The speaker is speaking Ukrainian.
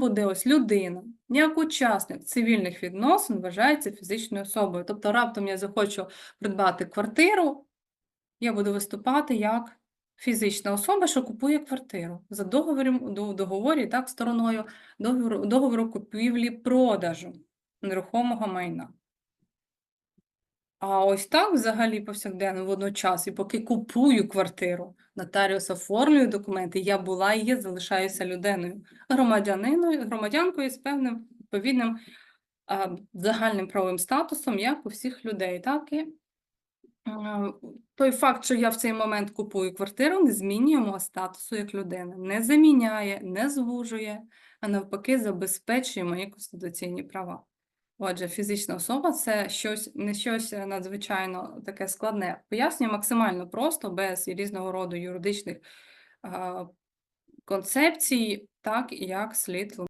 буде ось людина, як учасник цивільних відносин вважається фізичною особою. Тобто раптом я захочу придбати квартиру, я буду виступати як фізична особа, що купує квартиру за договором договорі, так, стороною договору, договору купівлі-продажу нерухомого майна. А ось так взагалі повсякденно водночас, і поки купую квартиру, нотаріус оформлює документи, я була і є, залишаюся людиною, громадяниною, громадянкою з певним відповідним а, загальним правовим статусом, як у всіх людей. Так? І, а, той факт, що я в цей момент купую квартиру, не змінює мого статусу як людини, не заміняє, не звужує, а навпаки, забезпечує мої конституційні права. Отже, фізична особа це щось не щось е, надзвичайно таке складне. Пояснюю максимально просто, без різного роду юридичних е, концепцій, так як слід